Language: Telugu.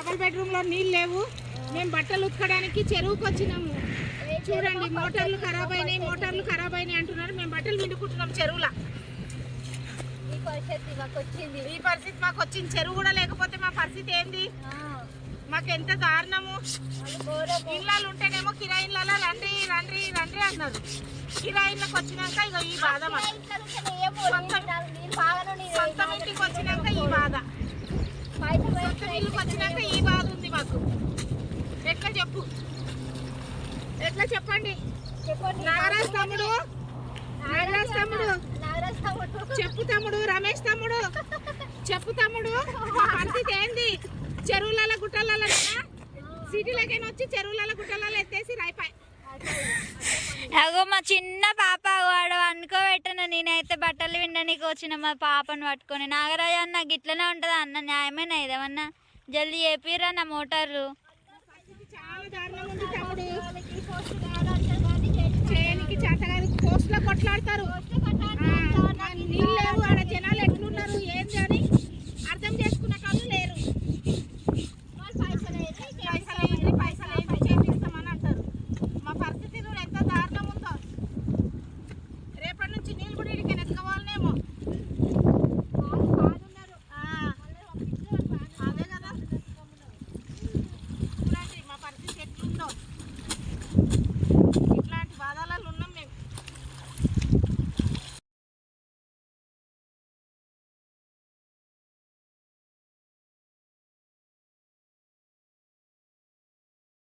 డబుల్ బెడ్రూమ్లో నీళ్ళు లేవు. మేము బట్టలు ఉతకడానికి చెరువుకి వచ్చినాము. చూడండి మోటార్లు ఖరాబ్ అయినాయి మోటార్లు ఖరాబ్ అయినాయి అంటున్నారు. మేము బట్టలు విండుకుంటున్నాం చెరువులో. ఈ పరిస్థితి మాకు వచ్చింది. చెరువు కూడా లేకపోతే మా పరిస్థితి ఏంది? మాకు ఎంత దారుణము. ఇళ్ళలు ఉంటేనేమో కిరాయిళ్ళలో రండి రండి రండి అన్నారు. కిరాయిళ్ళకి వచ్చినాక ఇక ఈ బాధ సొంత-. ఇంటికి వచ్చినాక ఈ బాధ. సొంత ఇల్లుకి వచ్చినాక ఈ బాధ ఉంది మాకు. ఎట్లా చెప్పు? ఎట్లా చెప్పండి? చెప్పండి. నాగరాజ్ తమ్ముడు? నాగరాజ్ తమ్ముడు. చెప్పు తమ్ముడు రమేష్ తమ్ముడు. చెప్పు తమ్ముడు. పరిస్థితి ఏంది? చెరువులలో గుట్టలలో సిటీలకైనా వచ్చి చెరువులలో గుట్టలలో ఎత్తేసి రాయిపాయి అగో మా చిన్న పాప నేనైతే బట్టలు వినడానికి వచ్చిన మా పాపను పట్టుకొని నాగరాజు అన్న గిట్లనే ఉంటుంది అన్న? న్యాయమేనా ఏదేమన్నా జల్దీ చేపిరా నా మోటార్లు. చాలా దారుణం పోస్టులో కొట్లాడతారు. నీళ్ళు లేవు ఆడ జనాలు.